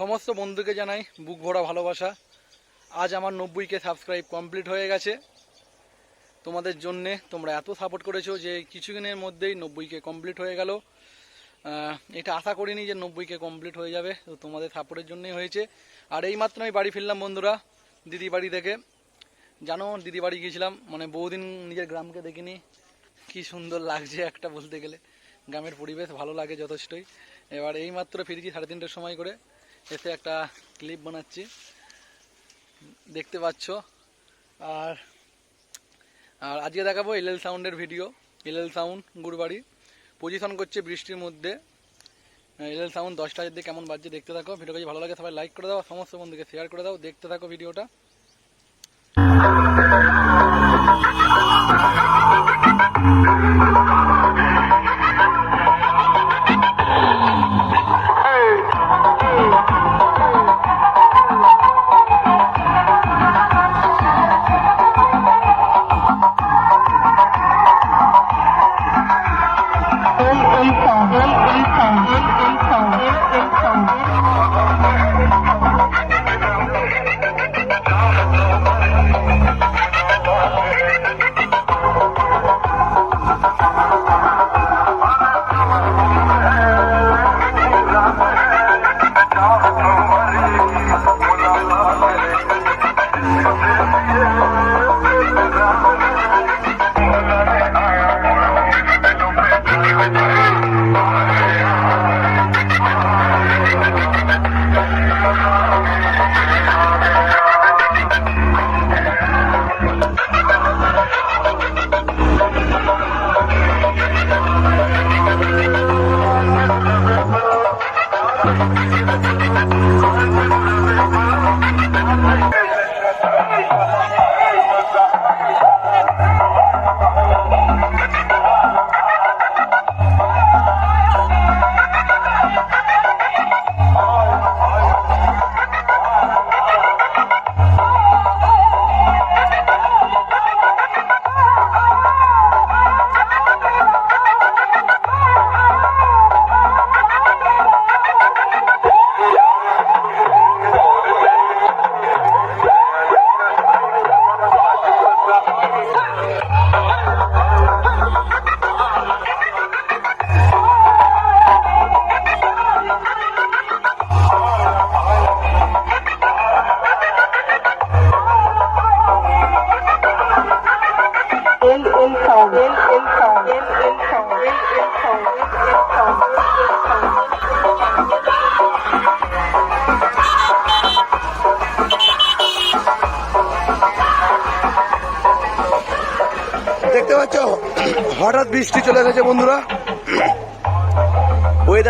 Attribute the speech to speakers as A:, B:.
A: সমস্ত বন্ধুকে জানাই বুক ভরা ভালোবাসা। আজ আমার নব্বইকে সাবস্ক্রাইব কমপ্লিট হয়ে গেছে। তোমাদের জন্যে তোমরা এত সাপোর্ট করেছ যে কিছুদিনের মধ্যেই নব্বইকে কমপ্লিট হয়ে গেল। এটা আশা করিনি যে নব্বইকে কমপ্লিট হয়ে যাবে, তো তোমাদের সাপোর্টের জন্যই হয়েছে। আর এইমাত্র আমি বাড়ি ফিরলাম বন্ধুরা দিদি বাড়ি থেকে। জানো দিদি বাড়ি গিয়েছিলাম মানে বহুদিন নিজের গ্রামকে দেখিনি। কি সুন্দর লাগছে একটা বলতে গেলে। গ্রামের পরিবেশ ভালো লাগে যথেষ্টই। এবার এইমাত্র ফিরেছি সাড়ে তিনটের সময় করে। এসে একটা ক্লিপ বানাচ্ছি। দেখতে পাচ্ছ। আর আর আজকে দেখাবো এলএল সাউন্ডের ভিডিও এলএল সাউন্ড গুরবাড়ি। পজিশন করছে বৃষ্টির মধ্যে। এলএল সাউন্ড দশটা দিকে কেমন বাজছে দেখতে থাকো। ভিডিও যদি ভালো লাগে সবাই লাইক করে দাও, সমস্ত বন্ধুকে শেয়ার করে দাও। দেখতে থাকো ভিডিওটা
B: El
A: দেখতে পাচ্ছ? হঠাৎ বৃষ্টি চলে গেছে বন্ধুরা। ওয়েদার